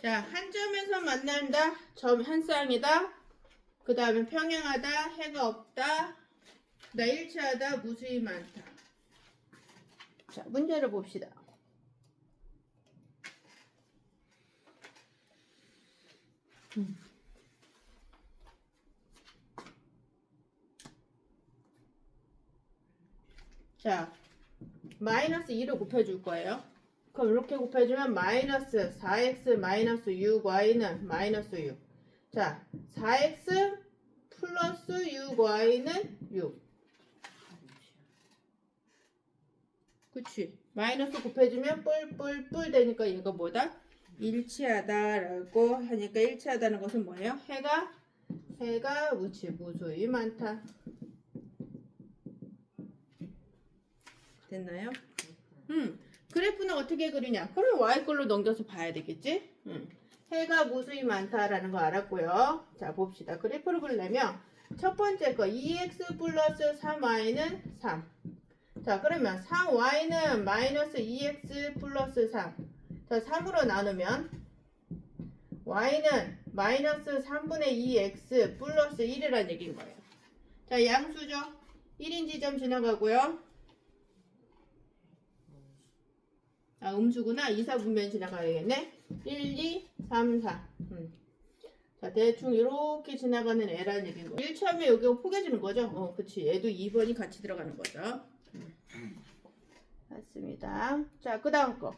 자, 한 점에서 만난다. 점 한 쌍이다. 그 다음에 평행하다. 해가 없다. 나 일치하다. 무수히 많다. 자, 문제를 봅시다. 음. 자, 마이너스 2를 곱해줄 거예요. 그럼 이렇게 곱해주면 마이너스 4x 마이너스 6y는 마이너스 6. 자, 4x 플러스 6y는 6. 그치? 마이너스 곱해주면 뿔뿔뿔 되니까 얘가 뭐다? 일치하다라고 하니까 일치하다는 것은 뭐예요? 해가 해가 무치 무수히 많다. 됐나요? 음, 그래프는 어떻게 그리냐? 그럼 y꼴로 넘겨서 봐야 되겠지? 음, 해가 무수히 많다라는 거 알았고요. 자, 봅시다. 그래프를 그리려면 첫 번째 거 2x 플러스 3y는 3. 자, 그러면 3y는 마이너스 2x 플러스 3. 자, 3으로 나누면 y는 마이너스 3분의 2x 플러스 1이라는 얘기인 거예요. 자, 양수죠? 1인 지점 지나가고요. 아, 음수구나. 2, 4분면 지나가야겠네. 1, 2, 3, 4. 음. 자, 대충 이렇게 지나가는 애라는 얘기인 거. 1처음에 여기 포개지는 거죠? 어, 그치. 얘도 2번이 같이 들어가는 거죠. 음. 맞습니다. 자, 그 다음 거.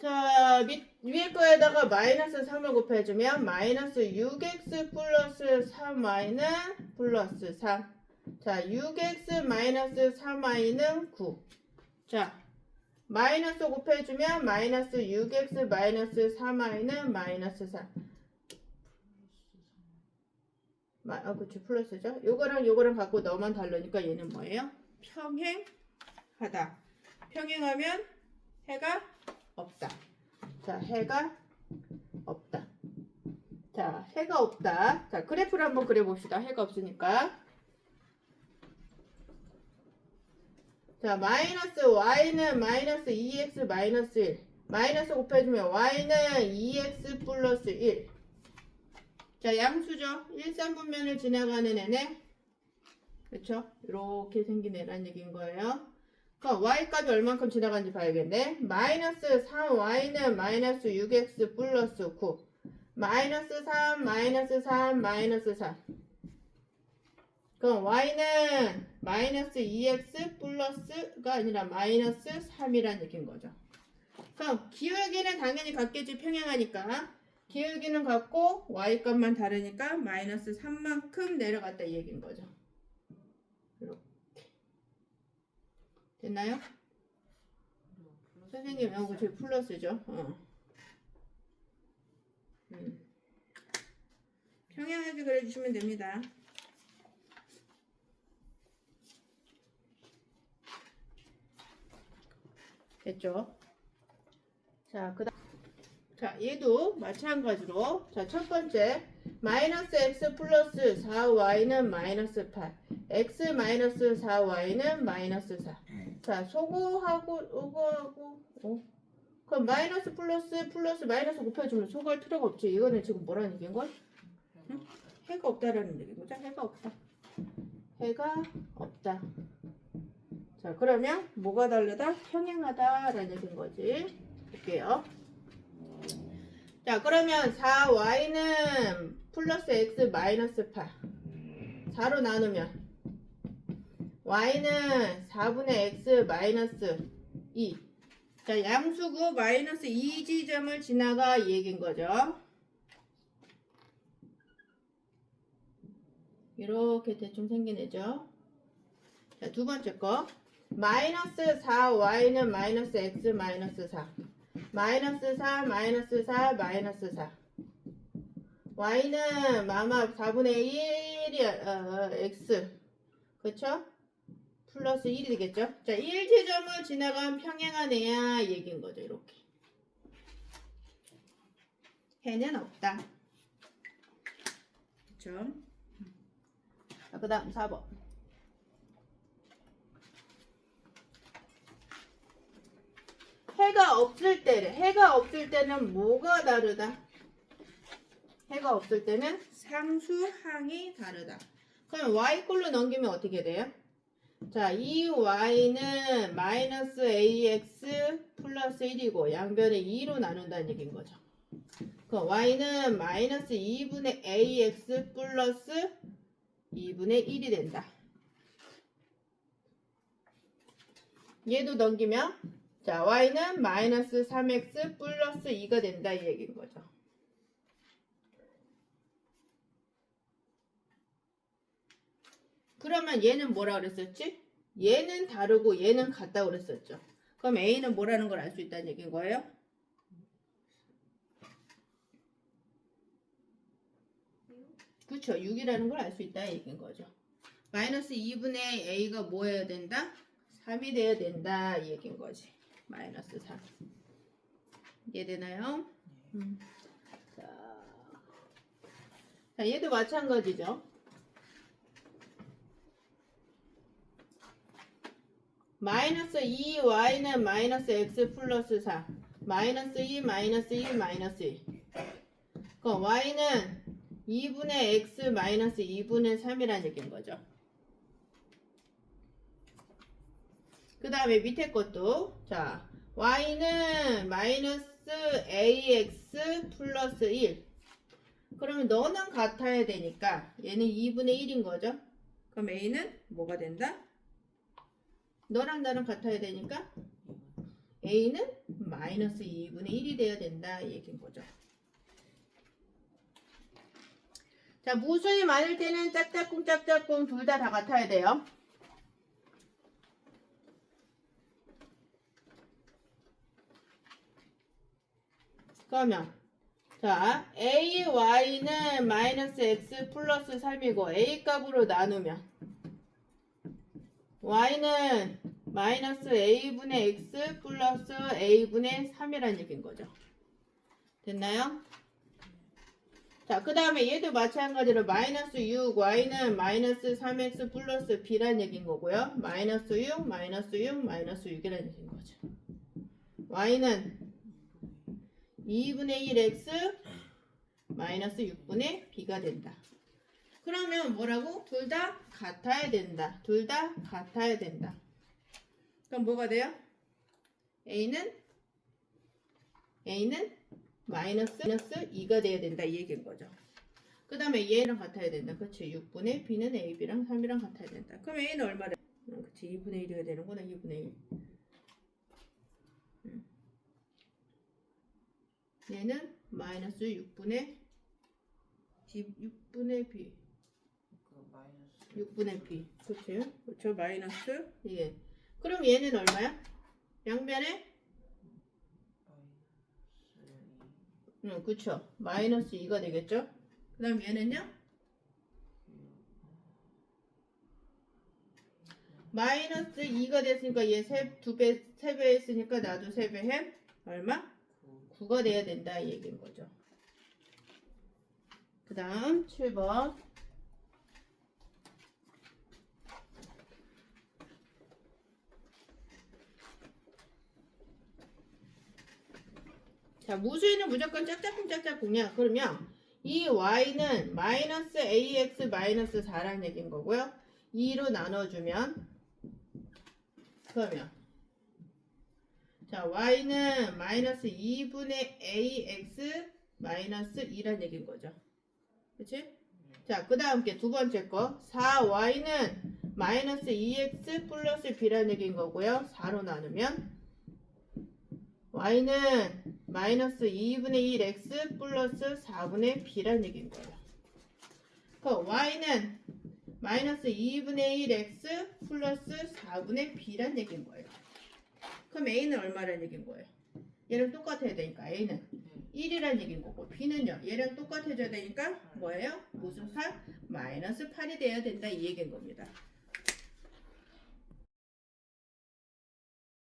자, 밑, 위에 거에다가 마이너스 3을 곱해주면 마이너스 6x 플러스 3y는 플러스 3. 자, 6x 마이너스 3y는 9. 자, 마이너스 곱해주면 마이너스 6x 마이너스 3y는 마이너스 4. 마, 아, 그치, 플러스죠? 요거랑 요거랑 갖고 너만 다르니까 얘는 뭐예요? 평행하다. 평행하면 해가 없다. 자, 해가 없다. 자, 해가 없다. 자, 그래프를 한번 그려봅시다. 해가 없으니까. 자, 마이너스 y는 마이너스 2x 마이너스 1. 마이너스 곱해주면 y는 2x 플러스 1. 자, 양수죠. 1, 3분면을 지나가는 애네. 그쵸? 이렇게 생긴 애란 얘기인 거예요. 그럼 y값이 얼만큼 지나간지 봐야겠네. 마이너스 3y는 마이너스 6x 플러스 9. 마이너스 3, 마이너스 3, 마이너스 4. 그럼 y는 마이너스 2x 플러스가 아니라 마이너스 3이란 얘기인 거죠. 그럼 기울기는 당연히 같겠지 평행하니까. 기울기는 같고 y값만 다르니까 마이너스 3만큼 내려갔다 이 얘기인 거죠. 이렇게. 됐나요? 선생님, 이거 제 플러스죠? 어. 음. 평행하게 그려주시면 됩니다. 됐죠? 자, 그 다음. 자, 얘도 마찬가지로. 자, 첫 번째. 마이너스 x 플러스 4y는 마이너스 8. x 마이너스 4y는 마이너스 4. 자, 소거하고, 요거하고, 어? 그럼 마이너스 플러스 플러스 마이너스 곱해주면 소거할 필요가 없지. 이거는 지금 뭐라는 얘기인 걸? 응? 해가 없다라는 얘기인 거죠? 해가 없다. 해가 없다. 자, 그러면 뭐가 다르다? 평행하다라는 얘기인 거지. 볼게요. 자, 그러면 4y는 플러스 x 마이너스 8. 4로 나누면 y는 4분의 x 마이너스 2. 자, 양수구 마이너스 2 지점을 지나가 이 얘기인 거죠. 이렇게 대충 생긴 애죠. 자, 두 번째 거. 마이너스 4y는 마이너스 x 마이너스 4. 마이너스 4, 마이너스 4, 마이너스 4. y는 마마 4분의 1이 어, x. 그쵸? 플러스 1이겠죠? 자, 1지점을 지나간 평행한 애야 얘기인 거죠. 이렇게. 해는 없다. 그쵸? 자, 그 다음 4번. 해가 없을 때래. 해가 없을 때는 뭐가 다르다? 해가 없을 때는 상수항이 다르다. 그럼 y 꼴로 넘기면 어떻게 돼요? 자, 이 y는 마이너스 ax 플러스 1이고 양변을 2로 나눈다는 얘기인 거죠. 그럼 y는 마이너스 2분의 ax 플러스 2분의 1이 된다. 얘도 넘기면 자 y는 마이너스 3x 플러스 2가 된다 이 얘기인 거죠. 그러면 얘는 뭐라 그랬었지? 얘는 다르고 얘는 같다고 그랬었죠. 그럼 a는 뭐라는 걸 알 수 있다는 얘기인 거예요? 그쵸 6이라는 걸 알 수 있다 이 얘기인 거죠. 마이너스 2분의 a가 뭐 해야 된다? 3이 돼야 된다 이 얘기인 거지. 마이너스 3. 이해되나요? 음. 자. 자, 얘도 마찬가지죠. 마이너스 2y는 마이너스 x 플러스 4 마이너스 2 마이너스 1 마이너스 1 그럼 y는 2분의 x 마이너스 2분의 3이라는 얘기인 거죠. 그 다음에 밑에 것도 자 y는 마이너스 ax 플러스 1 그러면 너는 같아야 되니까 얘는 2분의 1인 거죠. 그럼 a는 뭐가 된다? 너랑 나랑 같아야 되니까 a는 마이너스 2분의 1이 돼야 된다 이 얘기인 거죠. 자 무수히 많을 때는 짝짝꿍 짝짝꿍 둘 다 다 같아야 돼요. 그러면 자 a y는 마이너스 x 플러스 3이고 a 값으로 나누면 y는 마이너스 a분의 x 플러스 a분의 3이라는 얘기인 거죠. 됐나요? 자, 그 다음에 얘도 마찬가지로 마이너스 6, y는 마이너스 3x 플러스 b라는 얘기인 거고요. 마이너스 6, 마이너스 6, 마이너스 6이라는 얘기인 거죠. y는 2분의 1x 마이너스 6분의 b가 된다. 그러면 뭐라고? 둘 다 같아야 된다. 둘 다 같아야 된다. 그럼 뭐가 돼요? a는 a는 마이너스 마이너스 2가 돼야 된다 이 얘기인 거죠. 그 다음에 얘랑 같아야 된다. 그렇지. 6분의 b는 ab랑 3이랑 같아야 된다. 그럼 a는 얼마래? 음, 그렇지. 2분의 1이가 되는구나. 2분의 1. 음. 얘는 마이너스 6분의 6분의 b 6분의 b 그렇지 그렇죠? 마이너스? 예. 그럼 얘는 얼마야? 양변에? 응 그쵸. 마이너스 2가 되겠죠? 그 다음 얘는요? 마이너스 2가 됐으니까 얘두배 세 배 했으니까 나도 세 배 해? 얼마? 9가 돼야 된다 이 얘기인 거죠. 그 다음 7번 자, 무수히는 무조건 짝짝꿍 짝짝꿍이야. 그러면 이 y는 마이너스 ax 마이너스 4라는 얘기인 거고요. 2로 나눠주면 그러면 자 y는 마이너스 2분의 ax 마이너스 2라는 얘기인 거죠. 그치? 자, 그 다음 게 두 번째 거 4y는 마이너스 2x 플러스 b라는 얘기인 거고요. 4로 나누면 y는 마이너스 2분의 1x 플러스 4분의 b라는 얘기인 거예요. 그럼 y는 마이너스 2분의 1x 플러스 4분의 b라는 얘기인 거예요. 그럼 a는 얼마라는 얘기인 거예요? 얘랑 똑같아야 되니까 a는 1이라는 얘기인 거고 b는요 얘랑 똑같아져야 되니까 뭐예요? 무슨 4? 마이너스 8이 돼야 된다 이 얘기인 겁니다.